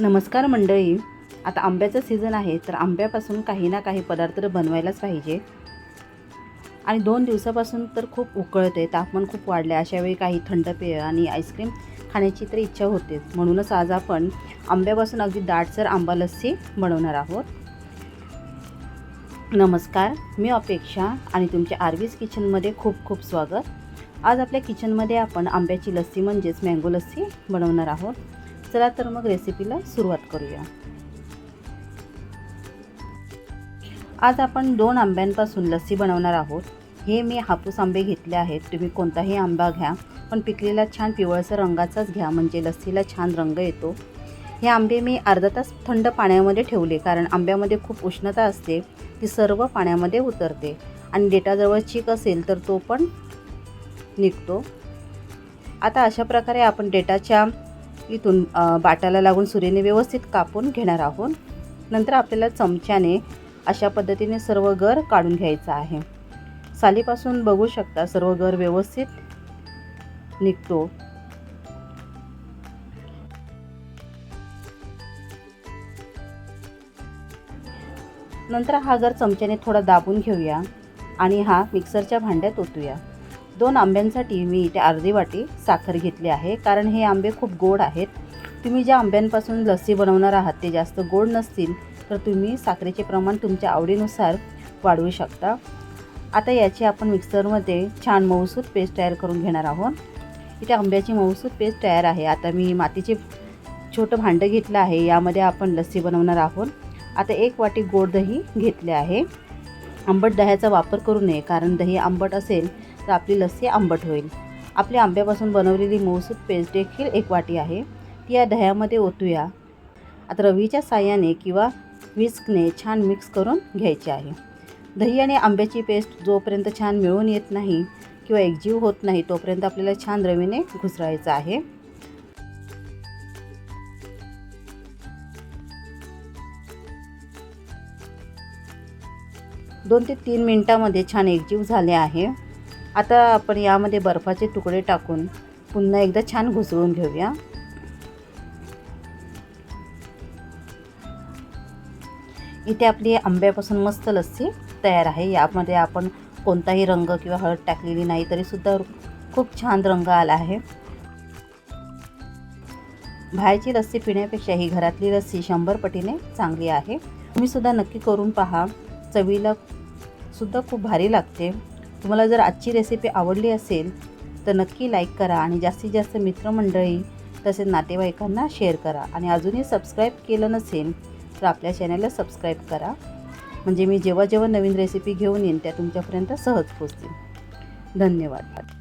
नमस्कार मंडळी. आता आंब्याचं सीझन आहे तर आंब्यापासून काही ना काही पदार्थ तर बनवायलाच पाहिजे. आणि दोन दिवसापासून तर खूप उकळते तापमान खूप वाढले आहे अशावेळी काही थंड पेय आणि आईस्क्रीम खाण्याची तर इच्छा होते. म्हणूनच आज आपण आंब्यापासून अगदी दाटसर आंबा लस्सी बनवणार आहोत. नमस्कार मी अपेक्षा आणि तुमच्या आरवीज किचनमध्ये खूप खूप स्वागत. आज आपल्या किचनमध्ये आपण आंब्याची लस्सी म्हणजेच मँगो लस्सी बनवणार आहोत. चला तर मग रेसिपीला सुरुवात करूया. आज आपण दोन आंब्यांपासून लस्सी बनवणार आहोत. हे मी हापूस आंबे घेतले आहेत. तुम्ही कोणताही आंबा घ्या पण पिकलेला छान पिवळसर रंगाचाच घ्या म्हणजे लस्सीला छान रंग येतो. हे आंबे मी अर्धा तास थंड पाण्यामध्ये ठेवले कारण आंब्यामध्ये खूप उष्णता असते ती सर्व पाण्यामध्ये उतरते. आणि डेटाजवळ चीक असेल तर तो पण निघतो. आता अशा प्रकारे आपण डेटाच्या इथून बाटाला लागून सुरीने व्यवस्थित कापून घेणार आहोत. नंतर आपल्याला चमच्याने अशा पद्धतीने सर्व गर काढून घ्यायचा आहे. सालीपासून बघू शकता सर्व गर व्यवस्थित निघतो. नंतर हा गर चमच्याने थोडा दाबून घेऊया आणि हा मिक्सरच्या भांड्यात ओतूया. दोन आंब्यांसाठी मी इथे अर्धी वाटी साखर घेतली आहे. कारण हे आंबे खूप गोड आहेत. तुम्ही ज्या आंब्यांपासून लस्सी बनवणार आहात ते जास्त गोड नसतील तर तुम्ही साखरेचे प्रमाण तुमच्या आवडीनुसार वाढवू शकता. आता याची आपण मिक्सरमध्ये छान मऊसूत पेस्ट तयार करून घेणार आहोत. इथे आंब्याची मऊसूत पेस्ट तयार आहे. आता मी मातीचे छोटं भांडं घेतलं आहे. यामध्ये आपण लस्सी बनवणार आहोत. आता एक वाटी गोड दही घेतले आहे. आंबट दह्याचा वापर करू नये कारण दही आंबट असेल तर आपली लस्सी आंबट होईल. आपल्या आंब्यापासून बनवलेली मऊसूत पेस्ट देखील एक वाटी आहे. ती या दह्यामध्ये ओतूया. आता रवीच्या साह्याने किंवा विस्कने छान मिक्स करून घ्यायची आहे. दही आणि आंब्याची पेस्ट जोपर्यंत छान मिळून येत नाही किंवा एकजीव होत नाही तोपर्यंत आपल्याला छान रवीने घुसरायचं आहे. दोन ते तीन मिनटामध्ये छान एकजीव झाले आहे. आता आपण यामध्ये बर्फाचे तुकडे टाकून पुन्हा एकदा छान घुसळून घेऊया. इथे आपली आंब्यापासून मस्त लस्सी तयार आहे. यामध्ये आपण कोणताही रंग किंवा हळद टाकलेली नाही तरीसुद्धा खूप छान रंग आला आहे. बाहेरची लस्सी पिण्यापेक्षा ही घरातली लस्सी शंभर पटीने चांगली आहे. तुम्ही सुद्धा नक्की करून पहा. चवीला सुद्धा खूप भारी लागते. तुम्हाला जर आजची रेसिपी आवडली असेल तर नक्की लाईक करा आणि जास्तीत जास्त मित्रमंडळी तसेच नातेवाईकांना शेअर करा. आणि अजूनही सबस्क्राईब केलं नसेल तर आपल्या चॅनलला सबस्क्राईब करा. म्हणजे मी जेव्हा जेव्हा नवीन रेसिपी घेऊन येईन त्या तुमच्यापर्यंत सहज पोचतील धन्यवाद.